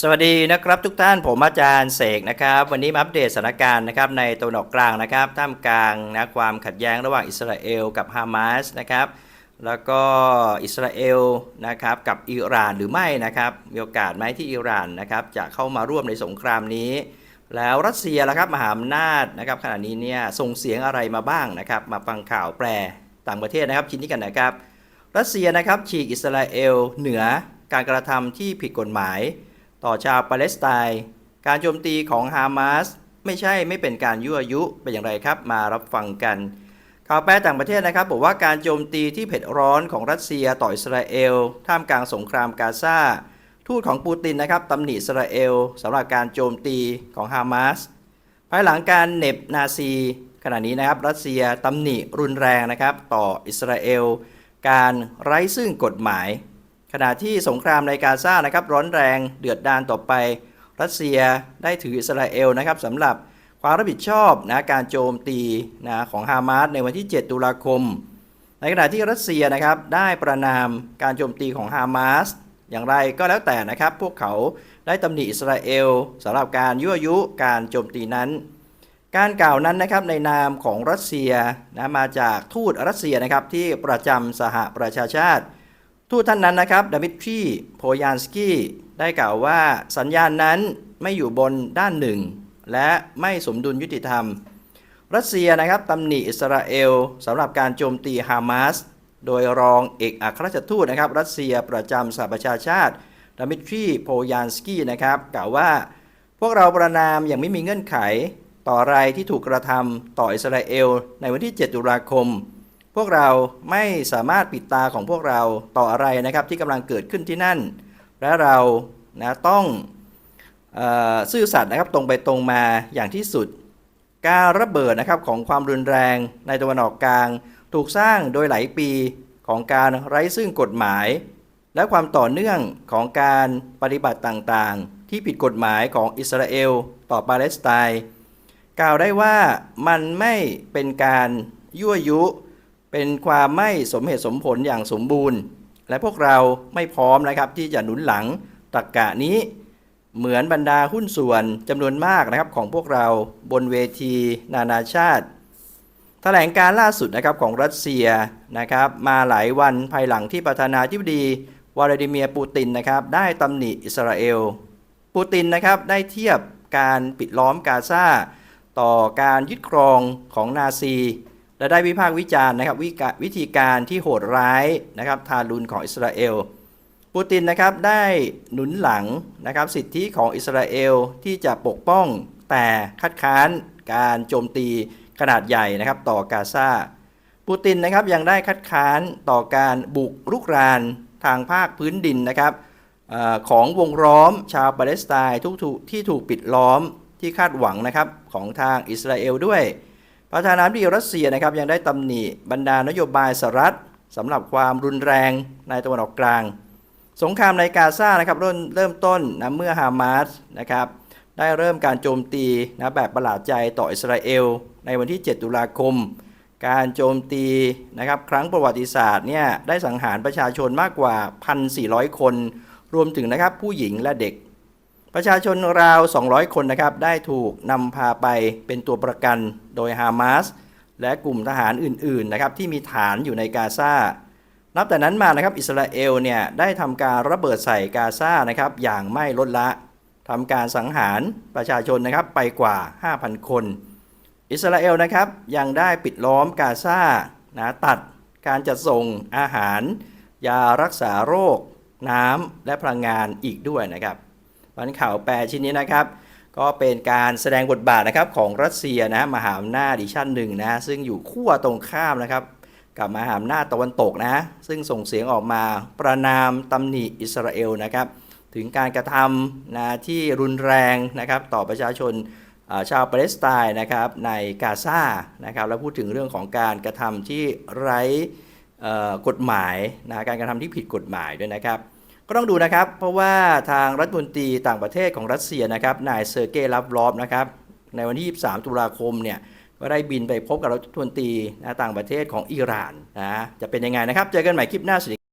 สวัสดีนะครับทุกท่านผมอาจารย์เสกนะครับ วันนี้มาอัปเดตสถานการณ์นะครับในตะวันออกกลางนะครับท่ามกลางนะความขัดแย้งระหว่างอิสราเอลกับฮามาสนะครับแล้วก็อิสราเอลนะครับกับอิหร่านหรือไม่นะครับมีโอกาสไหมที่อิหร่านนะครับจะเข้ามาร่วมในสงครามนี้ แล้วรัสเซียล่ะครับมหาอำนาจนะครับขณะนี้เนี่ยส่งเสียงอะไรมาบ้างนะครับมาฟังข่าวแปลต่างประเทศนะครับชิ้นนี้กันนะครับ รัสเซียนะครับฉีกอิสราเอลเหนือการกระทำที่ผิดกฎหมาย ต่อชาวปาเลสไตน์การโจมตีของฮามาสไม่ใช่ไม่เป็นการยั่วยุเป็นอย่างไรครับ มารับฟังกันข่าวแปลต่างประเทศนะครับ บอกว่าการโจมตีที่เผ็ดร้อนของรัสเซียต่ออิสราเอล ท่ามกลางสงครามกาซาทูตของปูตินนะครับตำหนิอิสราเอลสำหรับการโจมตีของฮามาสภายหลังการเน็บนาซี ขณะนี้นะครับรัสเซียตำหนิรุนแรงนะครับ ต่ออิสราเอล การไร้ซึ่งกฎหมาย ขณะที่สงครามในกาซานะครับร้อนแรงเดือดดานต่อไป รัสเซียได้ถืออิสราเอลนะครับสำหรับความรับผิดชอบนะการโจมตีนะของฮามาสในวันที่ 7 ตุลาคม ในขณะที่รัสเซียนะครับได้ประนามการโจมตีของฮามาสอย่างไรก็แล้วแต่นะครับ พวกเขาได้ตำหนิอิสราเอลสำหรับการยั่วยุการโจมตีนั้น การกล่าวนั้นนะครับในนามของรัสเซียนะมาจากทูตรัสเซียนะครับที่ประจำสหประชาชาติ ทูตท่านนั้นนะครับดามิทรีโพยานสกี้ได้กล่าวว่าสัญญาณนั้นไม่อยู่บนด้านหนึ่ง และไม่สมดุลยุติธรรม รัสเซียนะครับตำหนิอิสราเอลสำหรับการโจมตีฮามาสโดยรองเอกอัครราชทูตนะครับ รัสเซียประจำสหประชาชาติดามิทรีโพยานสกี้นะครับกล่าวว่า พวกเราประนามอย่างไม่มีเงื่อนไข ต่อไรายที่ถูกกระทำต่ออิสราเอล ในวันที่ 7 ตุลาคม พวกเราไม่สามารถปิดตาของพวกเราต่ออะไรนะครับที่กำลังเกิดขึ้นที่นั่น และเรานะต้องอซื่อสัตย์นะครับตรงไปตรงมาอย่างที่สุด การระเบิดนะครับของความรุนแรงในตะวันออกกลาง ถูกสร้างโดยหลายปีของการไร้ซึ่งกฎหมาย และความต่อเนื่องของการปฏิบัติต่างๆ ที่ผิดกฎหมายของอิสราเอลต่อปาเลสไตน์กล่าวได้ว่ามันไม่เป็นการยั่วยุ เป็นความไม่สมเหตุสมผลอย่างสมบูรณ์ และพวกเราไม่พร้อมนะครับที่จะหนุนหลังตรกกะนี้ เหมือนบรรดาหุ้นส่วนจำนวนมากนะครับของพวกเราบนเวทีนานาชาติแถลงการล่าสุดนะครับของรัสเซียนะครับมาหลายวันภายหลังที่ประธานาธิบดีวลาดิเมียร์ปูตินนะครับได้ตำหนิอิสราเอล ปูตินนะครับได้เทียบการปิดล้อมกาซาต่อการยึดครองของนาซี และได้วิพากษ์วิจารณ์นะครับวิกะวิธีการที่โหดร้ายนะครับทารุณของอิสราเอลปูตินนะครับได้หนุนหลังนะครับสิทธิของอิสราเอลที่จะปกป้องแต่คัดค้านการโจมตีขนาดใหญ่นะครับต่อกาซาปูตินนะครับยังได้คัดค้านต่อการบุกรุกรานทางภาคพื้นดินนะครับอของวงล้อมชาวปาเลสไตน์ทุกที่ถูกปิดล้อมที่คาดหวังนะครับของทางอิสราเอลด้วย ประธานาธิบดีรัสเซียนะครับยังได้ตำหนิบรรดานโยบายสหรัฐสำหรับความรุนแรงในตะวันออกกลาง สงครามในกาซานะครับเริ่มเริ่มต้นนะเมื่อฮามาสนะครับได้เริ่มการโจมตีนะแบบประหลาดใจต่ออิสราเอล ในวันที่ 7 ตุลาคม การโจมตีนะครับครั้งประวัติศาสตร์เนี่ยได้สังหารประชาชนมากกว่า 1,400 คน รวมถึงนะครับผู้หญิงและเด็ก ประชาชนราว 200 คนนะครับ ได้ถูกนำพาไปเป็นตัวประกันโดยฮามาสและกลุ่มทหารอื่นๆนะครับที่มีฐานอยู่ในกาซา นับแต่นั้นมานะครับอิสราเอลเนี่ยได้ทำการระเบิดใส่กาซานะครับอย่างไม่ลดละทำการสังหารประชาชนนะครับไปกว่า 5,000 คน อิสราเอลนะครับยังได้ปิดล้อมกาซานะตัดการจัดส่งอาหาร ยารักษาโรค น้ำและพลังงานอีกด้วยนะครับ วันข่าวแปลชิ้นนี้นะครับ ก็เป็นการแสดงบทบาทนะครับของรัสเซียนะมหาอำนาจดิชั่นหนึ่งนะซึ่งอยู่ขั้วตรงข้ามนะครับกับมหาอำนาจตะวันตกนะซึ่งส่งเสียงออกมาประนามตำหนิอิสราเอลนะครับถึงการกระทำนะที่รุนแรงนะครับต่อประชาชนชาวปาเลสไตน์นะครับในกาซานะครับแล้วพูดถึงเรื่องของการกระทำที่ไร้กฎหมายนะการกระทำที่ผิดกฎหมายด้วยนะครับ ก็ต้องดูนะครับ เพราะว่าทางรัฐมนตรีต่างประเทศของรัสเซียนะครับนายเซอร์เกย์ลับรอบนะครับในวันที่ 23 ตุลาคมเนี่ยก็ได้บินไปพบกับรัฐมนตรีต่างประเทศของอิหร่านนะจะเป็นยังไงนะครับ เจอกันใหม่คลิปหน้าสวัสดี